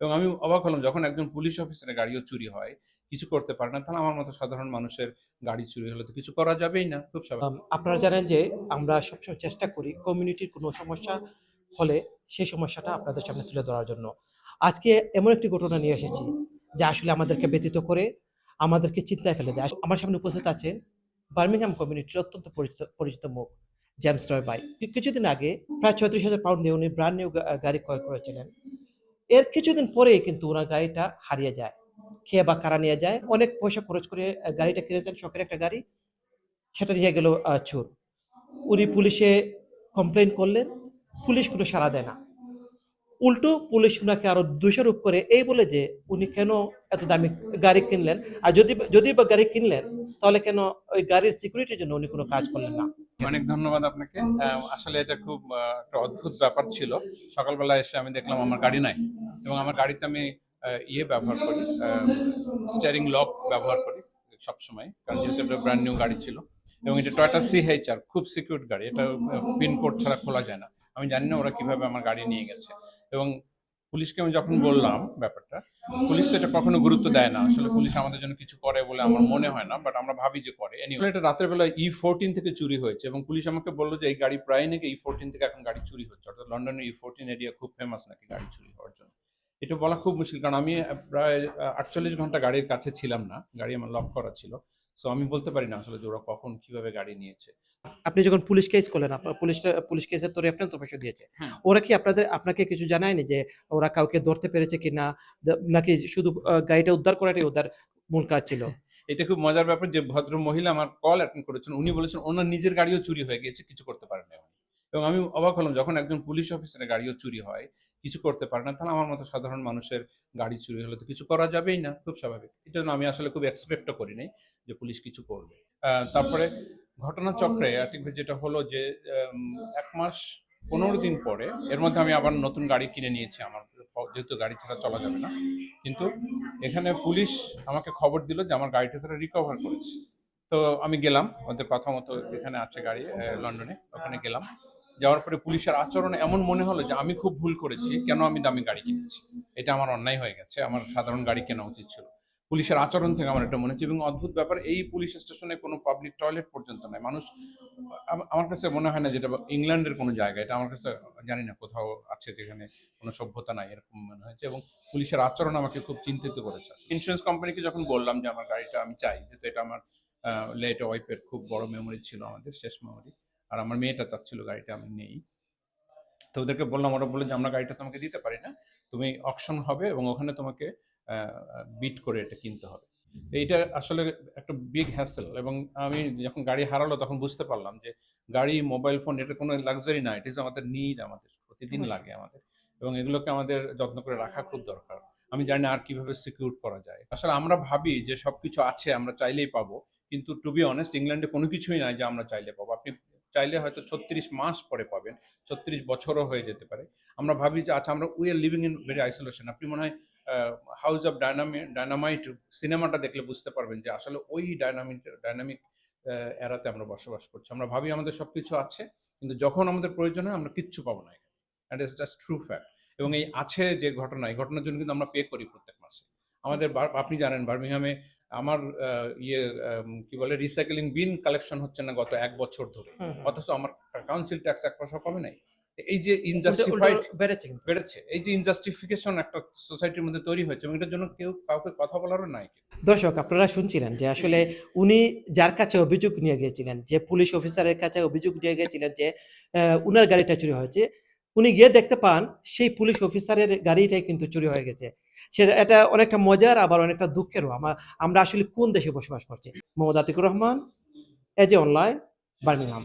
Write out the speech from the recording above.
এবং আমি অবাক হলাম, যখন একজন পুলিশ অফিসারের গাড়িও চুরি হয়, কিছু করতে পারে না, তাহলে আমার মতো সাধারণ মানুষের গাড়ি চুরি হলে তো কিছু করা যাবেই না, খুব স্বাভাবিক। আপনারা জানেন যে আমরা সবসময় চেষ্টা করি কমিউনিটির কোনো সমস্যা হলে সেই সমস্যাটা আপনাদের সামনে তুলে ধরার জন্য। আজকে এমন একটি ঘটনা নিয়ে এসেছি, যা আসলে আমাদেরকে ব্যতীত করে আমাদেরকে চিন্তায় ফেলে দেয়। আমার সামনে উপস্থিত আছেন বার্মিংহাম কমিউনিটির অত্যন্ত পরিচিত পরিচিত মুখ জেমস রয় কি- কিছুদিন আগে প্রায় ছয়ত্রিশ হাজার পাউন্ড দিয়ে উনি ব্র্যান্ড নিউ গাড়ি ক্রয় করেছিলেন। এর কিছুদিন পরেই কিন্তু ওনার গাড়িটা হারিয়ে যায়। খেয়ে বা কারা নিয়ে যায়? অনেক পয়সা খরচ করে গাড়িটা কিনেছেন, শখের একটা গাড়ি, সেটা নিয়ে গেল চোর। উনি পুলিশে কমপ্লেন করলেন, পুলিশ কোনো সাড়া দেয় না। উল্টো পুলিশ ওনাকে আরও দোষারোপ করে এই বলে যে, উনি কেন এত দামি গাড়ি কিনলেন? আর যদি যদি বা গাড়ি কিনলেন, তাহলে কেন ওই গাড়ির সিকিউরিটির জন্য উনি কোনো কাজ করলেন না? অনেক ধন্যবাদ আপনাকে। আসলে এটা খুব একটা অদ্ভুত ব্যাপার ছিল। সকালবেলা এসে আমি দেখলাম আমার গাড়ি নাই। এবং আমার গাড়িতে আমি ইয়ে ব্যবহার করি স্টিয়ারিং লক ব্যবহার করি সবসময় কারণ যেহেতু এটা ব্র্যান্ড নিউ গাড়ি ছিল। এবং এটা টয়টা সিএইচআর খুব সিকিউর গাড়ি এটা পিন কোড ছাড়া খোলা যায় না। আমি জানি না ওরা কীভাবে আমার গাড়ি নিয়ে গেছে। এবং পুলিশকে আমি যখন বললাম ব্যাপারটা পুলিশ তো এটা কখনো গুরুত্ব দেয় না। আসলে পুলিশ আমাদের জন্য কিছু করে বলে আমার মনে হয় না বাট আমরা ভাবি যে করে। Anyway, এটা রাতের বেলা ই ফোরটিন থেকে চুরি হয়েছে এবং পুলিশ আমাকে বলল যে এই গাড়ি প্রায় নাকি ই ফোরটিন থেকে এখন গাড়ি চুরি হচ্ছে। অর্থাৎ লন্ডনের ই ফোরটিন এরিয়া খুব ফেমাস নাকি গাড়ি চুরি হওয়ার জন্য। এটা বলা খুব মুশকিল কারণ আমি প্রায় আটচল্লিশ ঘণ্টা গাড়ির কাছে ছিলাম না। গাড়ি আমার লক করা ছিল। সো আমি বলতে পারি না আসলে যে ওরা কখন কীভাবে গাড়ি নিয়েছে। আপনি যখন পুলিশ কেস করলেন আপনার পুলিশ পুলিশ কেসের তো রেফারেন্স অবশ্য দিয়েছে। হ্যাঁ। ওরা কি আপনাদের আপনাকে কিছু জানায়নি যে ওরা কাউকে ধরতে পেরেছে কি না নাকি শুধু গাড়িটা উদ্ধার করাটাই উদ্ধার মূল কাজ ছিল? এটা খুব মজার ব্যাপার যে ভদ্র মহিলা আমার কল অ্যাটেন্ড করেছেন। উনি বলেছেন ওনার নিজের গাড়িও চুরি হয়ে গিয়েছে কিছু করতে পারেন এবং আমি অবাক হলাম, যখন একজন পুলিশ অফিসারের গাড়িও চুরি হয়, কিছু করতে পারে না, তাহলে আমার মতো সাধারণ মানুষের গাড়ি চুরি হলে তো কিছু করা যাবেই না, খুব স্বাভাবিক। এটা আমি আসলে খুব এক্সপেক্টও করি নাই যে পুলিশ কিছু করবে। তারপরে ঘটনাচক্রে আতিক ভাই যেটা হলো যে এক মাস পনেরো দিন পরে, এর মধ্যে আমি আবার নতুন গাড়ি কিনে নিয়েছি আমার, যেহেতু গাড়ি ছাড়া চলা যাবে না, কিন্তু এখানে পুলিশ আমাকে খবর দিল যে আমার গাড়িটা তারা রিকভার করেছে। তো আমি গেলাম, ওদের কথা মতো এখানে আছে গাড়ি লন্ডনে, ওখানে গেলাম। যাওয়ার পরে পুলিশের আচরণ এমন মনে হলো যে আমি খুব ভুল করেছি, কেন আমি দামি গাড়ি কিনেছি? এটা আমার অন্যায় হয়ে গেছে, আমার সাধারণ গাড়ি কেনা উচিত ছিল। পুলিশের আচরণ থেকে আমার এটা মনে হচ্ছে, এবং অদ্ভুত ব্যাপার, এই পুলিশ স্টেশনে কোনো পাবলিক টয়লেট পর্যন্ত নাই মানুষ আমার কাছে মনে হয় না যেটা ইংল্যান্ডের কোনো জায়গা, এটা আমার কাছে, জানি না কোথাও আছে যেখানে কোনো সভ্যতা নাই, এরকম মনে হয়েছে, এবং পুলিশের আচরণ আমাকে খুব চিন্তিত করেছে। ইন্স্যুরেন্স কোম্পানিকে যখন বললাম যে আমার গাড়িটা আমি চাই, যেহেতু এটা আমার লেট ওয়াইফের খুব বড় মেমোরি ছিল আমাদের, শেষ মেমোরি আর আমার মেয়েটা চাচ্ছিল গাড়িটা আমি নেই। তো ওদেরকে বললাম ওরা বলল যে আমরা গাড়িটা তোমাকে দিতে পারি না। তুমি অকশন হবে এবং ওখানে তোমাকে বিট করে এটা কিনতে হবে। এইটা আসলে একটা বিগ হ্যাসেল এবং আমি যখন গাড়ি হারালো তখন বুঝতে পারলাম যে গাড়ি মোবাইল ফোন এটা কোনো লাক্সারি না ইট ইজ আমাদের নিড আমাদের প্রতিদিন লাগে আমাদের এবং এগুলোকে আমাদের যত্ন করে রাখা খুব দরকার। আমি জানি না আর কীভাবে সিকিউর করা যায়। আসলে আমরা ভাবি যে সবকিছু আছে আমরা চাইলেই পাবো। কিন্তু টু বি অনেস্ট ইংল্যান্ডে কোনো কিছুই নাই যে আমরা চাইলে পাবো। আপনি চাইলে হয়তো ছত্রিশ মাস পরে পাবেন, ছত্রিশ বছরও হয়ে যেতে পারে। আমরা ভাবি যে আচ্ছা আমরা we are living in very isolation আপনি মনে হয় হাউস অফ ডায়নামি ডায়নামাইট সিনেমাটা দেখলে বুঝতে পারবেন যে, আসলে ওই ডায়নামিক ডায়নামিক এরাতে আমরা বসবাস করছি। আমরা ভাবি আমাদের সব কিছু আছে, কিন্তু যখন আমাদের প্রয়োজন হয়, আমরা কিচ্ছু পাবো না। And it's just true fact এবং এই আছে যে ঘটনা, এই ঘটনার জন্য কিন্তু আমরা পে করি প্রত্যেক মাসে। আমাদের আপনি জানেন বার্মিংহামে আমার ইয়ে কি বলে রিসাইকেলিং বিন কালেকশন হচ্ছে না গত এক বছর ধরে। অথচ আমার কাউন্সিল ট্যাক্স এক পয়সা কমে নাই। এই যে ইনজাস্টিফাইড বেড়েছে বেড়েছে। এই যে ইনজাস্টিফিকেশন একটা সোসাইটির মধ্যে তৈরি হয়েছে এবং এটার জন্য কেউ কাউকে কথা বলারও নাই দর্শক আপনারা শুনছিলেন যে আসলে উনি যার কাছে অভিযোগ নিয়ে গিয়েছিলেন যে পুলিশ অফিসারের কাছে অভিযোগ নিয়ে গিয়েছিলেন যে উনার গাড়িটা চুরি হয়েছে। উনি গিয়ে দেখতে পান, সেই পুলিশ অফিসারের গাড়িটাই কিন্তু চুরি হয়ে গেছে। সেটা এটা অনেকটা মজার, আবার অনেকটা দুঃখেরও। আমরা আসলে কোন দেশে বসবাস করছি? Mohammad Atikur Rahman as a online Birmingham.